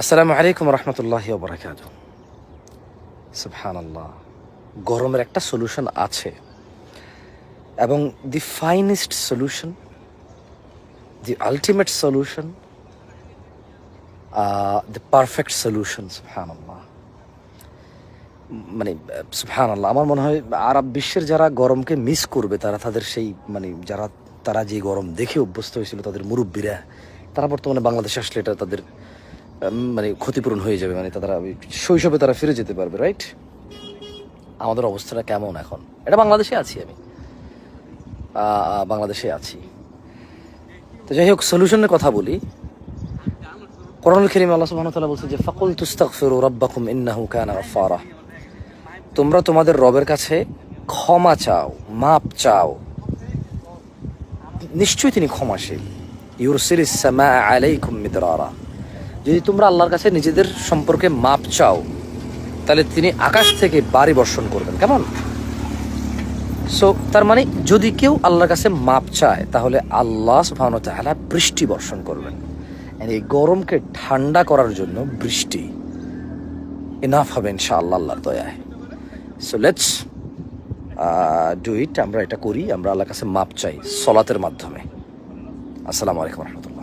আসসালামু আলাইকুম রহমতুল্লাহ বরাকাত সুবহান আল্লাহ গরমের একটা সলিউশন আছে। এবং the finest solution the ultimate solution the perfect solution সুবহান আল্লাহ মানে সুবহান আল্লাহ আমার মনে হয় আরব বিশ্বের যারা গরমকে মিস করবে, তারা তাদের সেই মানে যারা, তারা যে গরম দেখে অভ্যস্ত হয়েছিল, তাদের মুরব্বীরা, তারা বর্তমানে বাংলাদেশে আসলে এটা তাদের মানে ক্ষতিপূরণ হয়ে যাবে মানে তারা শৈশবে তারা ফিরে যেতে পারবে রাইট আমাদের অবস্থাটা কেমন এখন? এটা বাংলাদেশে আছি আমি। বাংলাদেশে আছি। তো যাই হোক সলিউশনের কথা বলি। কোরআনুল করিম আল্লাহ সুবহানাহু ওয়া তাআলা বলছে যে, ফাকুল তুস্তাগফিরু রাব্বাকুম ইন্নাহু কানা গাফফারা। তোমরা তোমাদের রবের কাছে ক্ষমা চাও, মাপ চাও। নিশ্চয়ই তিনি ক্ষমাশীল। ইউরসিলিস সামা আলাইকুম মিদরারা। যদি তোমরা আল্লাহর কাছে নিজেদের সম্পর্কে মাপ চাও, তাহলে তিনি আকাশ থেকে বাড়ি বর্ষণ করবেন, কেমন? সো তার মানে যদি কেউ আল্লাহর কাছে মাপ চায়, তাহলে আল্লাহ ওয়া তাআলা বৃষ্টি বর্ষণ করবেন। এই গরমকে ঠান্ডা করার জন্য বৃষ্টি এনাফ হবে ইনশা আল্লাহ আল্লাহর দয়ায়। সো লেটস ডু ইট আমরা এটা করি, আমরা আল্লাহর কাছে মাপ চাই সলাতের মাধ্যমে। আসসালামু আলাইকুম রহমতুল্লাহ।